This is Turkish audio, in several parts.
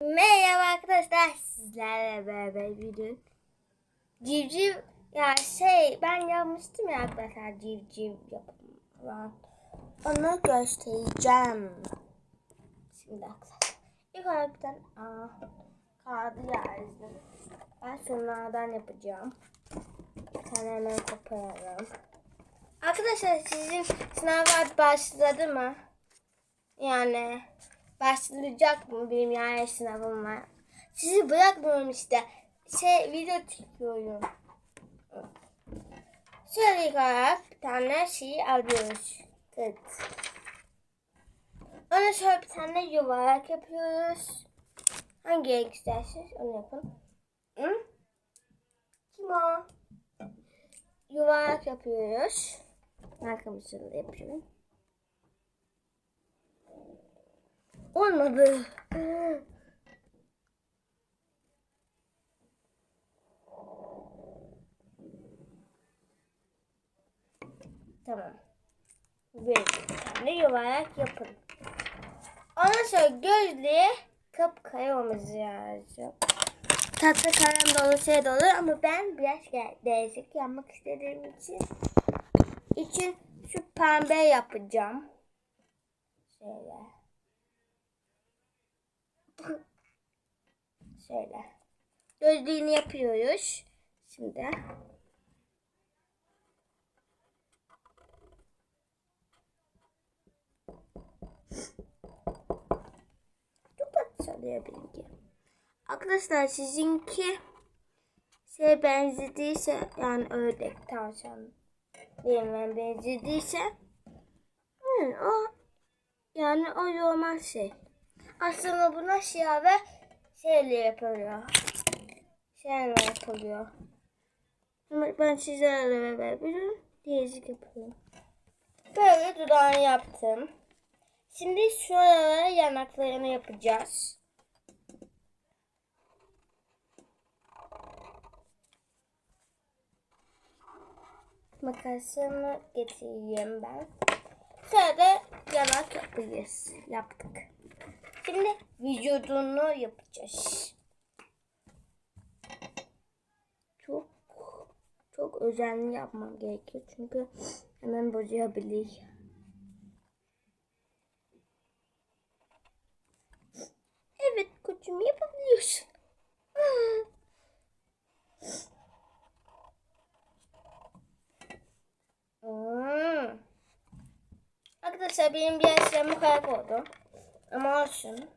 Merhaba arkadaşlar sizlerle beraber bugün civciv ya şey ben yapmıştım ya arkadaşlar civciv yapım falan onu göstereceğim. Şimdi arkadaşlar ilk olarak bir tane aa, kağıdı yazdım. Ben şunlardan yapacağım. Bir tane hemen koparalım. Arkadaşlar sizin sınavlar başladı mı? Yani başlayacak mı benim yani sınavım var. Sizi bırakmıyorum işte. Şey video çekiyorum. Şöyle olarak bir tane şey alıyoruz. Evet. Ona şöyle bir tane yuvarlak yapıyoruz. Hangi renk isterseniz onu yapın. Hı? Kim o? Yuvarlak yapıyoruz. Arkamızda da yapıyorum. Olmadı. Tamam. Bir tane yuvarlak yapın. Ondan sonra gözlüğe kapkara olması lazım. Tatlı kalem dolu şey dolu ama ben biraz değişik yapmak istediğim için için şu pembe yapacağım. Şöyle. Şöyle. Gözlüğünü yapıyoruz. Şimdi. Tatlı çalıyor benimki. Arkadaşlar sizinki şey benzediyse yani ördek tavşan bilmem benzediyse yani o yani o normal şey. Aslında buna şia ve şeyle yapılıyor. Şeyle yapılıyor. Ben sizlerle beraber bir değişik yapıyorum. Böyle dudağını yaptım. Şimdi şuralara yanaklarını yapacağız. Makasımı getireyim ben. Şöyle yanak yapıyoruz. Yaptık. Şimdi vücudunu yapacağız. Çok çok özenli yapmam gerekiyor çünkü hemen bozulabilir. Evet koçum yapabiliyorsun. Hmm. Arkadaşlar benim bir yaşlarımı kayboldu. Ama olsun.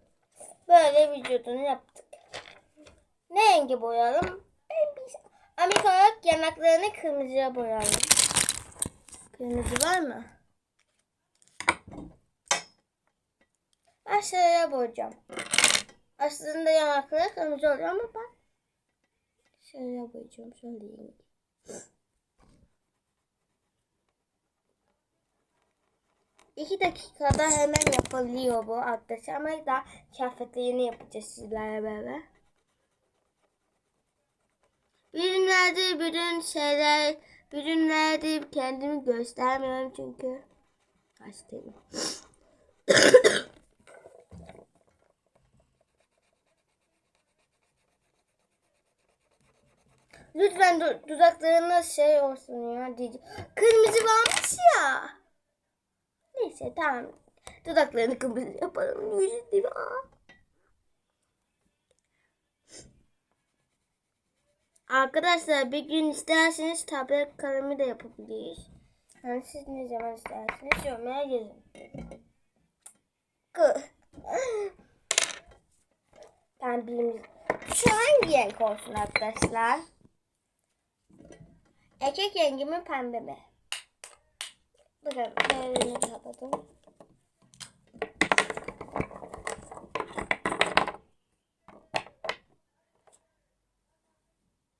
Böyle vücudunu yaptık. Ne rengi boyayalım? Ben bir... Amerika olarak yanaklarını kırmızıya boyayalım. Kırmızı var mı? Şöyle boyayacağım. Aslında yanakları kırmızı oluyor ama ben şöyle boyayacağım. Şöyle diyeyim. İki dakikada hemen yapılıyor bu arkadaşlar ama daha kıyafetlerini yapacağız sizlerle beraber. Ürünlerde bütün şeyler, ürünlerde kendimi göstermiyorum çünkü hastayım. Lütfen du- dudaklarına şey olsun ya diyeceğim. Kırmızı varmış ya. Neyse tamam. Dudaklarını kırmızı yapalım. Yüzü değil mi? Aa. Arkadaşlar bir gün isterseniz tablet kalemi de yapabiliriz. Yani siz ne zaman isterseniz yorumlara yazın. Ben bilmiyorum. Şu hangi renk olsun arkadaşlar? Erkek rengi mi pembe mi? Bakın elini kapadım.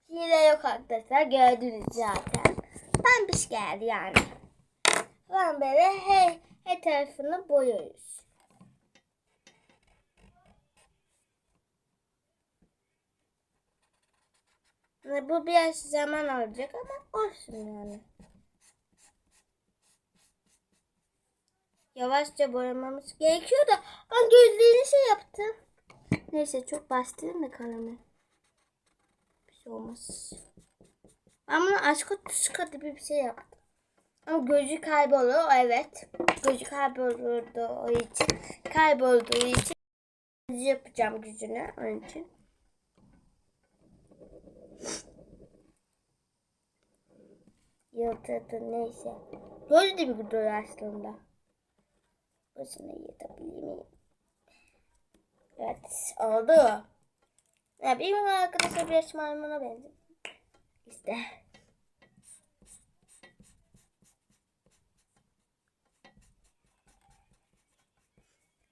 Hile yok arkadaşlar gördünüz zaten. Pembiş geldi yani. Ben böyle her, her tarafını boyuyoruz. Bu biraz zaman alacak ama olsun yani. Yavaşça boyamamız gerekiyor da ben gözlerini şey yaptım. Neyse çok bastırın da kalemi. Bir şey olmaz. Ben bunu aşk tuşka gibi bir şey yaptım. Ama gözü kayboluyor evet. Gözü kaybolurdu o için. Kaybolduğu için gözü yapacağım gücünü onun için. Yıldırdı neyse. Göz de bir duruyor aslında. Başına yatabilir miyim? Evet oldu. Ya benim arkadaşlar bir maymuna benziyor. İşte.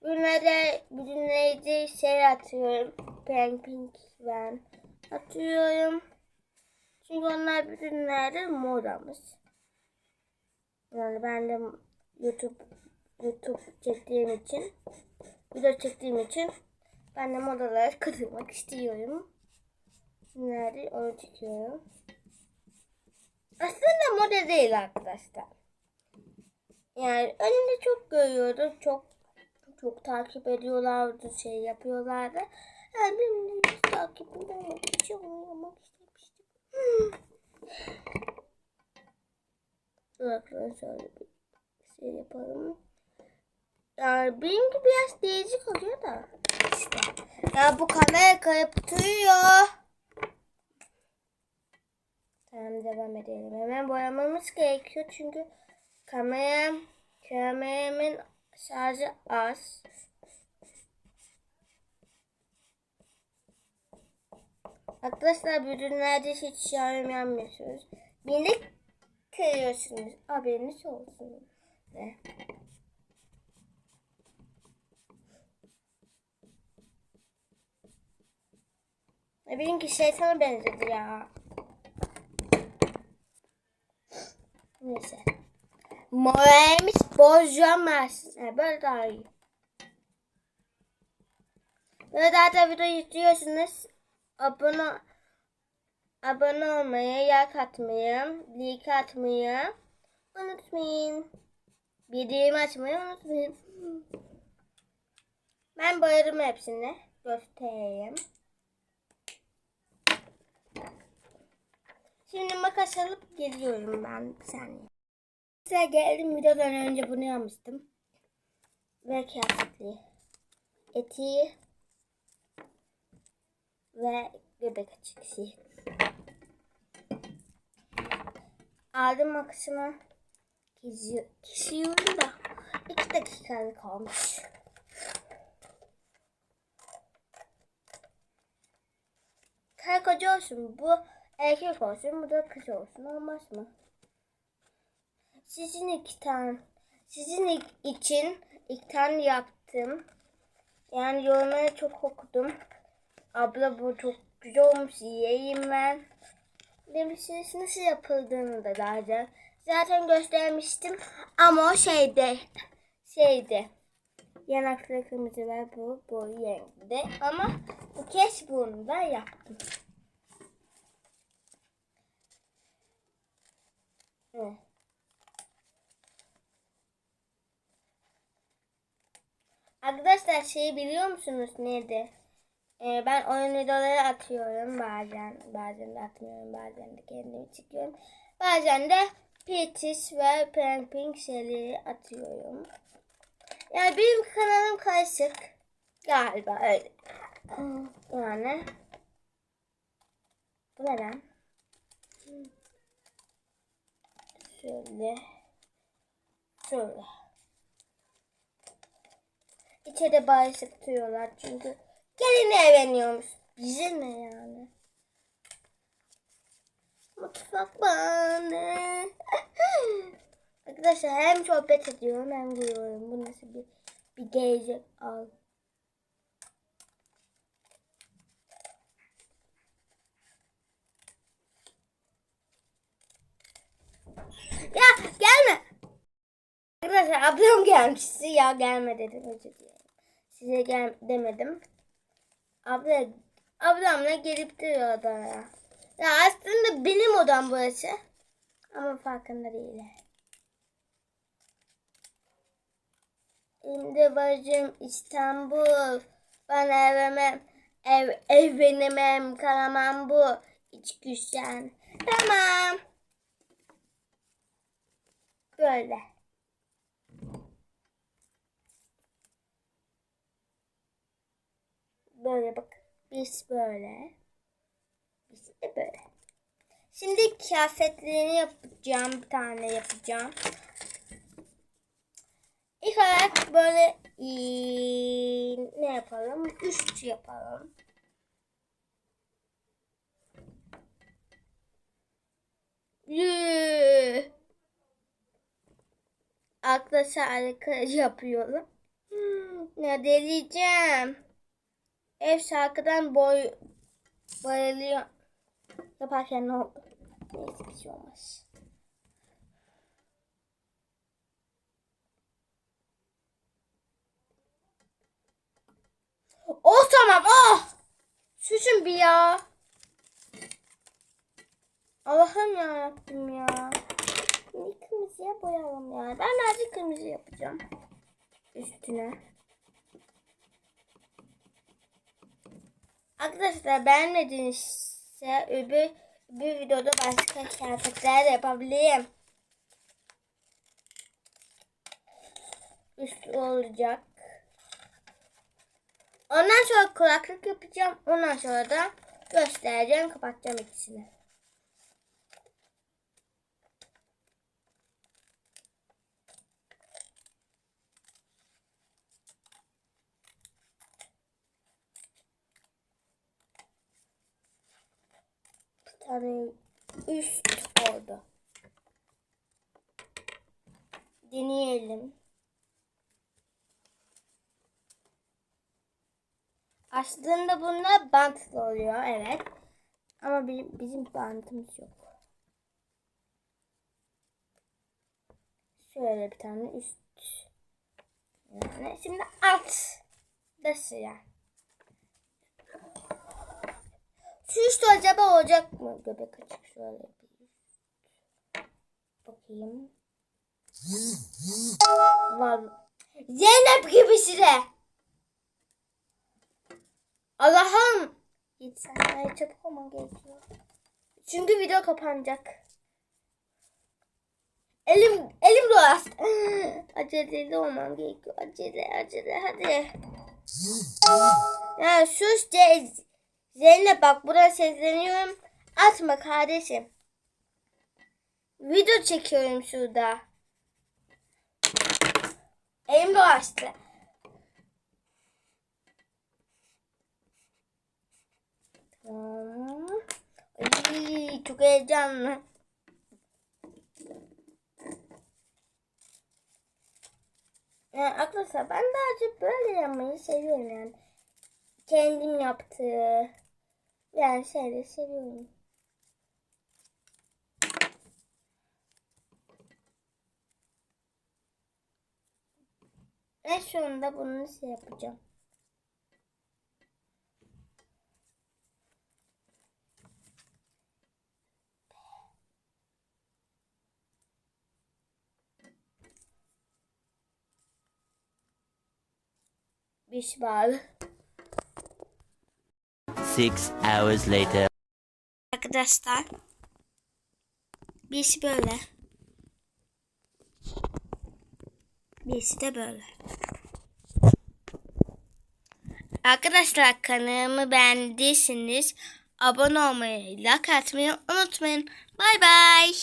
Bunlara bütünleyici şey atıyorum. Pink pink ben atıyorum. Çünkü onlar bütünlerde modamız. Yani ben de YouTube YouTube çektiğim için video çektiğim için ben de modalara katılmak istiyorum. Nerede onu çekiyorum. Aslında moda değil arkadaşlar. Yani önümde çok görüyordu. Çok çok takip ediyorlardı. Şey yapıyorlardı. Yani benim de hiç takip olmamak için oynamak istemiştim. Dur arkadaşlar bir şey yapalım. Yani benimki biraz değişik oluyor da. İşte. Ya bu kamera kayıp duruyor. Tamam devam edelim. Hemen boyamamız gerekiyor çünkü kameram kameramın şarjı az. Arkadaşlar ürünlerde hiç yarım yanmıyorsunuz. Beni kırıyorsunuz. Haberiniz olsun. Ne? Benimki şeytana benzedi ya. Neyse. Moralimiz bozamaz. Yani böyle daha iyi. Böyle daha da video izliyorsunuz. Abone abone olmayı, like atmayı, like atmayı unutmayın. Bildirim açmayı unutmayın. Ben boyadım hepsini. Göstereyim. Şimdi makas alıp geliyorum ben bir saniye. Size geldim videodan önce bunu yapmıştım. Ve kıyafetli. Eti ve göbek açıksı. Aldım makasımı. Geziyor, kesiyorum da iki dakikalık kalmış. Karı koca olsun. Bu erkek olsun. Bu da kız olsun. Olmaz mı? Sizin iki tane. Sizin için iki tane yaptım. Yani yorumları çok okudum. Abla bu çok güzel olmuş. Yiyeyim ben. Demişsiniz nasıl yapıldığını da daha önce. Zaten göstermiştim. Ama o şeyde. Şeyde. Yanakları kırmızı ve bu bu renkte. Ama bu kez bunu da yaptım. Evet. Arkadaşlar şeyi biliyor musunuz neydi? Ee, ben oyun videoları atıyorum bazen. Bazen de atmıyorum. Bazen de kendimi çekiyorum. Bazen de Petis ve Prankpink şeyleri atıyorum. Yani benim kanalım karışık. Galiba öyle. Yani. Bu ne lan? Şöyle. Şöyle. İçeride bağışık tutuyorlar çünkü gelin evleniyormuş. Bize ne yani? Mutfak bana. Arkadaşlar hem sohbet ediyorum hem gülüyorum. Bu nasıl bir bir gelecek al. Ya gelme. Arkadaşlar ablam gelmiş. Size ya gelme dedim özür dilerim. Size gel demedim. Abla ablamla gelip duruyor odaya. Ya aslında benim odam burası. Ama farkında değiller. Şimdi bacım İstanbul. Ben evemem. Ev, evlenemem. Kalamam bu. İç güçten. Tamam. Böyle. Böyle bak. Biz böyle. Biz de böyle. Şimdi kıyafetlerini yapacağım. Bir tane yapacağım. İlk olarak böyle ne yapalım? Üst yapalım. Akla şarkı yapıyorum. Hmm, Ne deleyeceğim. Ev şarkıdan boy bayılıyor. Yaparken ne oldu? Neyse bir şey olmaz. Oh tamam oh. Susun bir ya. Allah'ım ya yaptım ya. Şimdi kırmızıya boyayalım ya. Ben birazcık kırmızı yapacağım. Üstüne. Arkadaşlar beğenmedinizse öbür, öbür videoda başka kıyafetler de yapabilirim. Üstü olacak. Ondan sonra kulaklık yapacağım. Ondan sonra da göstereceğim. Kapatacağım ikisini. Tane üst oldu. Deneyelim. Aslında bunlar bantlı oluyor evet. Ama bizim, bizim bantımız yok. Şöyle bir tane üst. Yani şimdi alt da sıra. Şu üstü acaba olacak mı? Göbek açık şöyle bir. Bakayım. Vallahi. Zeynep gibi size. Allah'ım. Git daha çabuk olman gerekiyor. Çünkü video kapanacak. Elim elim dolaştı. Acele olmam gerekiyor. Acele acele hadi. Ya sus Ce Zeynep bak buraya sesleniyorum. Atma kardeşim. Video çekiyorum şurada. Elim dolaştı. Tamam. Ay, çok heyecanlı. Yani arkadaşlar ben daha çok böyle yapmayı seviyorum yani. Kendim yaptığı yani şeyleri seviyorum. En sonunda bunu şey yapacağım. Bir şey bağlı. Six hours later. Arkadaşlar. Birisi böyle. Birisi de böyle. Arkadaşlar kanalımı beğendiyseniz abone olmayı, like atmayı unutmayın. Bay bay.